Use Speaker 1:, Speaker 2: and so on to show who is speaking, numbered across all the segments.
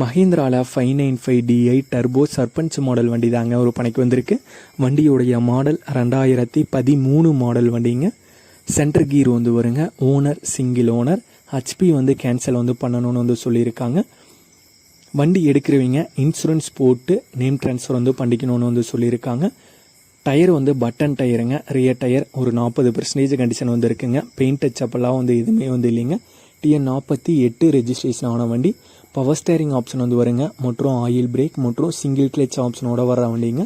Speaker 1: மஹிந்திராவில் five nine five DI turbo Sarpanch model வண்டி தாங்க ஒரு பணிக்கு வந்திருக்கு. வண்டியுடைய மாடல் ரெண்டாயிரத்தி பதிமூணு மாடல் வண்டிங்க. சென்டர் கீர் வந்து வருங்க. Owner single owner. ஹச்பி வந்து கேன்சல் வந்து பண்ணணும்னு வந்து சொல்லியிருக்காங்க. வண்டி எடுக்கிறவங்க இன்சூரன்ஸ் போட்டு நேம் ட்ரான்ஸ்ஃபர் வந்து பண்ணிக்கணும்னு வந்து சொல்லியிருக்காங்க. டயர் வந்து பட்டன் டயருங்க ரியர் டயர் ஒரு நாற்பது பெர்சன்டேஜ் கண்டிஷன் வந்து இருக்குங்க. பெயிண்ட் டச்சப்பெல்லாம் வந்து எதுவுமே வந்து இல்லைங்க. டிஎன் நாற்பத்தி எட்டு ரெஜிஸ்ட்ரேஷன் ஆன வண்டி பவர் ஸ்டேரிங் ஆப்ஷன் வந்து வருங்க. மற்றும் ஆயில் பிரேக் மற்றும் சிங்கிள் கிளச் ஆப்ஷனோட வர வண்டிங்க.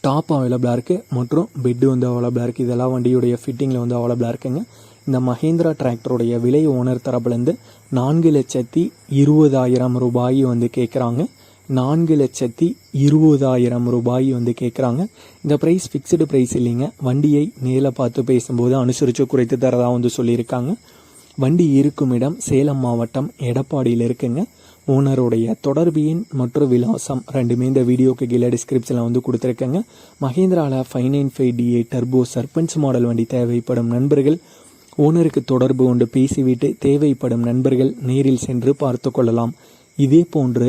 Speaker 1: டாப் அவைலபிளாக இருக்குது மற்றும் பெட்டு வந்து அவைலபிளாக இருக்குது இதெல்லாம் வண்டியுடைய ஃபிட்டிங்கில் வந்து அவைலபிளாக இருக்குங்க. இந்த மஹேந்திரா டிராக்டருடைய விலை ஓனர் தரப்புலேருந்து நான்கு லட்சத்தி இருபதாயிரம் ரூபாய் வந்து கேட்குறாங்க நான்கு லட்சத்தி இருபதாயிரம் ரூபாய் வந்து கேட்குறாங்க இந்த ப்ரைஸ் ஃபிக்ஸ்டு ப்ரைஸ் இல்லைங்க. வண்டியை நேரில் பார்த்து பேசும்போது அனுசரித்து குறைத்து தரதாக வந்து சொல்லியிருக்காங்க. வண்டி இருக்கும் இடம் சேலம் மாவட்டம் எடப்பாடியில் இருக்குங்க. ஓனருடைய தொடர்பு எண் மற்றும் விலாசம் ரெண்டுமே இந்த வீடியோக்கு கீழே டிஸ்கிரிப்ஷனில் வந்து கொடுத்துருக்கேங்க. மஹேந்திராவில் five nine five DI turbo Sarpanch model வண்டி தேவைப்படும் நண்பர்கள். ஓனருக்கு தொடர்பு கொண்டு பேசிவிட்டு தேவைப்படும் நண்பர்கள் நேரில் சென்று பார்த்து கொள்ளலாம். இதே போன்று